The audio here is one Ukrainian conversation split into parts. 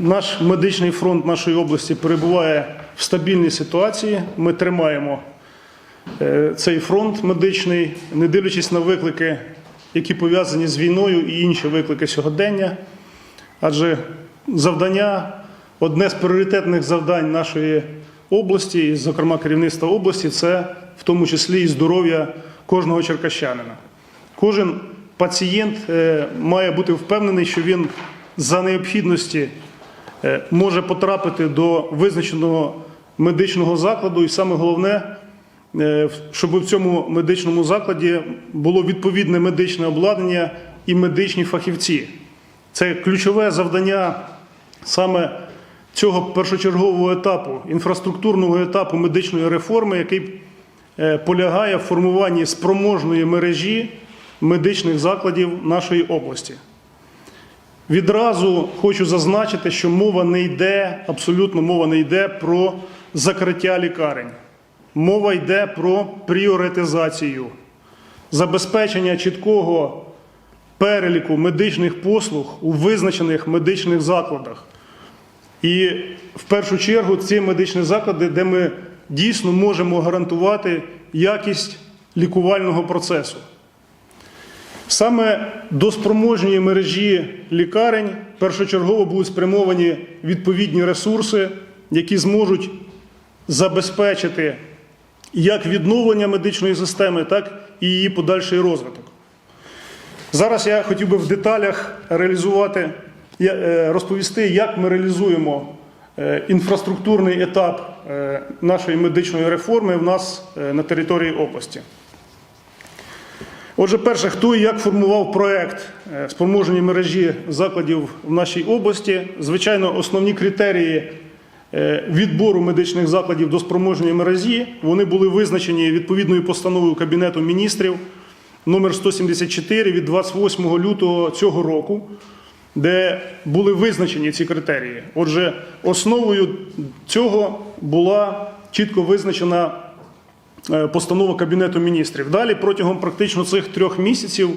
Наш медичний фронт нашої області перебуває в стабільній ситуації. Ми тримаємо е, цей фронт медичний, не дивлячись на виклики, які пов'язані з війною і інші виклики сьогодення. Адже завдання, одне з пріоритетних завдань нашої області, і, зокрема керівництва області, це в тому числі і здоров'я кожного черкащанина. Кожен пацієнт е, має бути впевнений, що він за необхідності може потрапити до визначеного медичного закладу, і саме головне, е, щоб в цьому медичному закладі було відповідне медичне обладнання і медичні фахівці. Це ключове завдання саме цього першочергового етапу, інфраструктурного етапу медичної реформи, який е, полягає в формуванні спроможної мережі медичних закладів нашої області. Відразу хочу зазначити, що мова не йде, абсолютно мова не йде про закриття лікарень. Мова йде про пріоритизацію, забезпечення чіткого переліку медичних послуг у визначених медичних закладах. І в першу чергу ці медичні заклади, де ми дійсно можемо гарантувати якість лікувального процесу. Саме до спроможної мережі лікарень першочергово будуть спрямовані відповідні ресурси, які зможуть забезпечити як відновлення медичної системи, так і її подальший розвиток. Зараз я хотів би в деталях реалізувати, е, розповісти, як ми реалізуємо е, інфраструктурний етап е, нашої медичної реформи в нас на території області. Отже, перше, хто і як формував проект е, спроможної мережі закладів в нашій області. Звичайно, основні критерії е, відбору медичних закладів до спроможної мережі вони були визначені відповідною постановою Кабінету міністрів номер 174 від 28 лютого цього року, де були визначені ці критерії. Отже, основою цього була чітко визначена постанова Кабінету міністрів. Далі, протягом практично цих трьох місяців,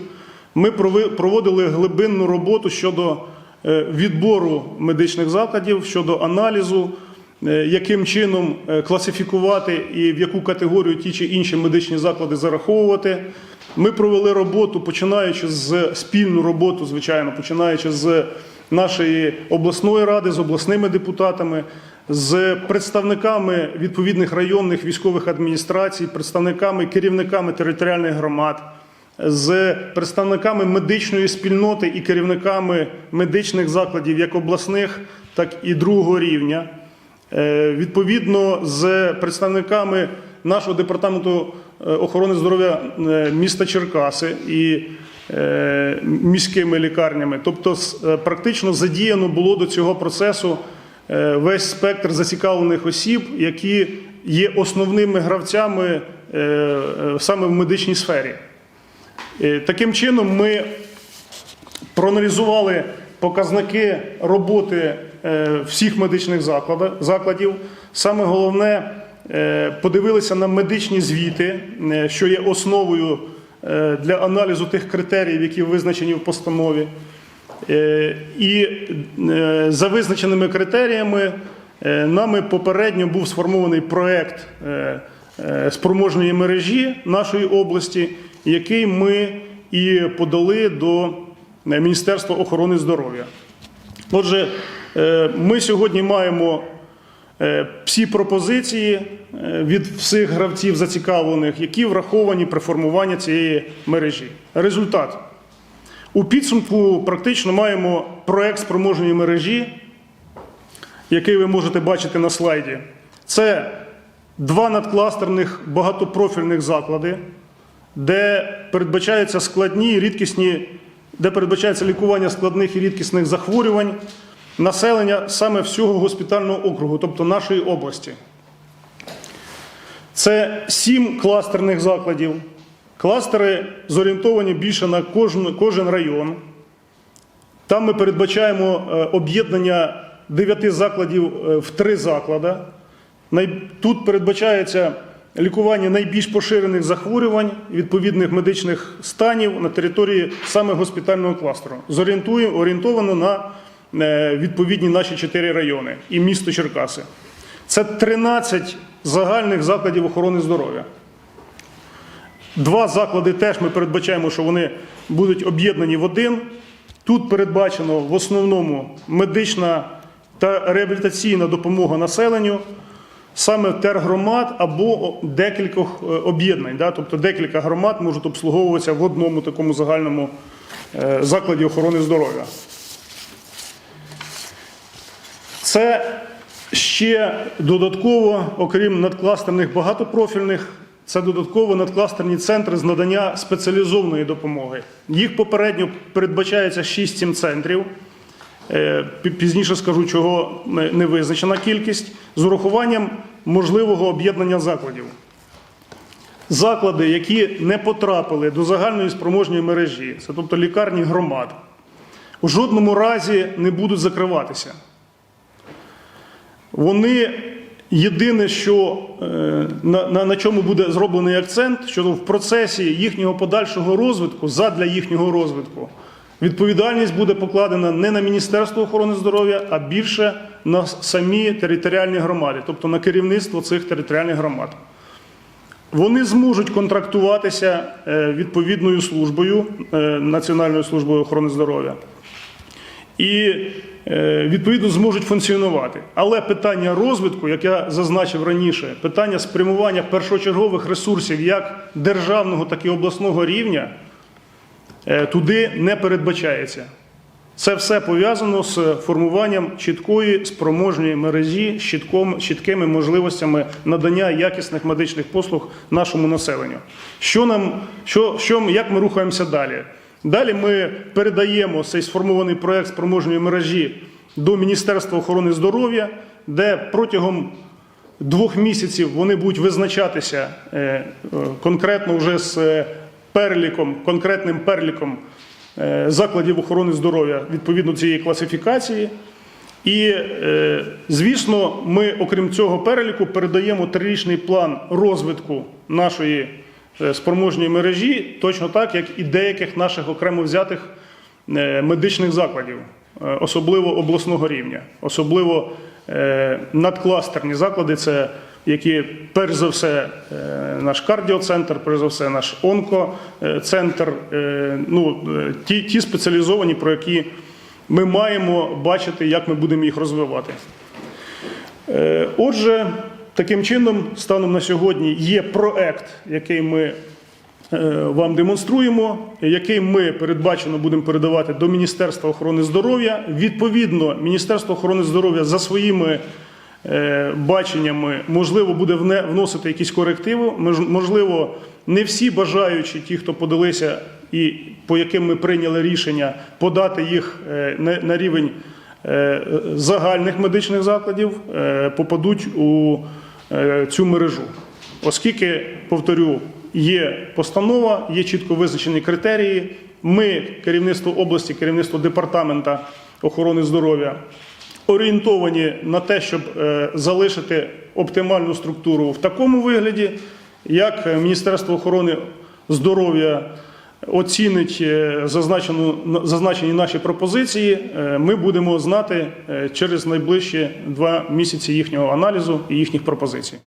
ми проводили глибинну роботу щодо е, відбору медичних закладів, щодо аналізу, е, яким чином е, класифікувати і в яку категорію ті чи інші медичні заклади зараховувати. Ми провели роботу, починаючи з спільну роботу, звичайно, починаючи з нашої обласної ради, з обласними депутатами, з представниками відповідних районних військових адміністрацій, представниками, керівниками територіальних громад, з представниками медичної спільноти і керівниками медичних закладів, як обласних, так і другого рівня. Е, Відповідно з представниками нашого департаменту е, охорони здоров'я е, міста Черкаси і міськими лікарнями. Тобто, практично задіяно було до цього процесу весь спектр зацікавлених осіб, які є основними гравцями е, е, саме в медичній сфері. Е, Таким чином, ми проаналізували показники роботи е, всіх медичних закладів. Саме головне, е, подивилися на медичні звіти, е, що є основою е, для аналізу тих критеріїв, які визначені в постанові. Е, І е, за визначеними критеріями е, нами попередньо був сформований проект спроможної мережі нашої області, який ми і подали до Міністерства охорони здоров'я. Отже, ми сьогодні маємо всі пропозиції від всіх гравців зацікавлених, які враховані при формуванні цієї мережі. Результат. У підсумку практично маємо проект спроможної мережі, який ви можете бачити на слайді. Це два надкластерних багатопрофільних заклади, де передбачаються складні і рідкісні, де передбачається лікування складних і рідкісних захворювань населення саме всього госпітального округу, тобто нашої області. Це сім кластерних закладів. Кластери зорієнтовані більше на кожен, кожен район. Там ми передбачаємо е, об'єднання дев'яти закладів е, в три заклади. Тут передбачається лікування найбільш поширених захворювань відповідних медичних станів на території саме госпітального кластеру. Зорієнтує- орієнтовано на е, відповідні наші чотири райони і місто Черкаси. Це 13 загальних закладів охорони здоров'я. Два заклади теж ми передбачаємо, що вони будуть об'єднані в один. Тут передбачено в основному медична та реабілітаційна допомога населенню саме тергромад або декількох е, об'єднань. Да? Тобто декілька громад можуть обслуговуватися в одному такому загальному е, закладі охорони здоров'я. Це ще додатково, окрім надкластерних багатопрофільних, це додатково надкластерні центри з надання спеціалізованої допомоги. Їх попередньо передбачається 6-7 центрів. Е, Пізніше скажу, чого не визначена кількість, з урахуванням можливого об'єднання закладів. Заклади, які не потрапили до загальної спроможної мережі, це тобто лікарні громад, у жодному разі не будуть закриватися. Вони єдине, що е, на, на, на чому буде зроблений акцент, що в процесі їхнього подальшого розвитку, задля їхнього розвитку, відповідальність буде покладена не на Міністерство охорони здоров'я, а більше на самі територіальні громади, тобто на керівництво цих територіальних громад. Вони зможуть контрактуватися е, відповідною службою е, Національною службою охорони здоров'я і е, відповідно зможуть функціонувати. Але питання розвитку, як я зазначив раніше, питання спрямування першочергових ресурсів як державного, так і обласного рівня е, туди не передбачається. Це все пов'язано з формуванням чіткої спроможної мережі з чіткими можливостями надання якісних медичних послуг нашому населенню. Що нам, що, що, як ми рухаємося далі? Далі ми передаємо цей сформований проект спроможної мережі до Міністерства охорони здоров'я, де протягом двох місяців вони будуть визначатися е, конкретно вже з е, переліком, конкретним переліком е, закладів охорони здоров'я відповідно цієї класифікації. І, звісно, ми, окрім цього переліку, передаємо трирічний план розвитку нашої е, спроможної мережі, точно так, як і деяких наших окремо взятих е, медичних закладів, е, особливо обласного рівня, особливо надкластерні заклади, це які перш за все наш кардіоцентр, перш за все наш онкоцентр, ну, ті, ті спеціалізовані, про які ми маємо бачити, як ми будемо їх розвивати. Отже, таким чином, станом на сьогодні є проект, який ми е, вам демонструємо, який ми передбачено будемо передавати до Міністерства охорони здоров'я. Відповідно, Міністерство охорони здоров'я за своїми е, баченнями можливо буде вносити якісь корективи. Мож- Можливо, не всі бажаючі, ті, хто подалися і по яким ми прийняли рішення подати їх е, на- рівень загальних медичних закладів, е, попадуть у е, цю мережу. Оскільки, повторю, є постанова, є чітко визначені критерії. Ми, керівництво області, керівництво департамента охорони здоров'я, орієнтовані на те, щоб е, залишити оптимальну структуру в такому вигляді, як е, Міністерство охорони здоров'я оцінить е, зазначену, зазначені наші пропозиції, е, ми будемо знати е, через найближчі два місяці їхнього аналізу і їхніх пропозицій.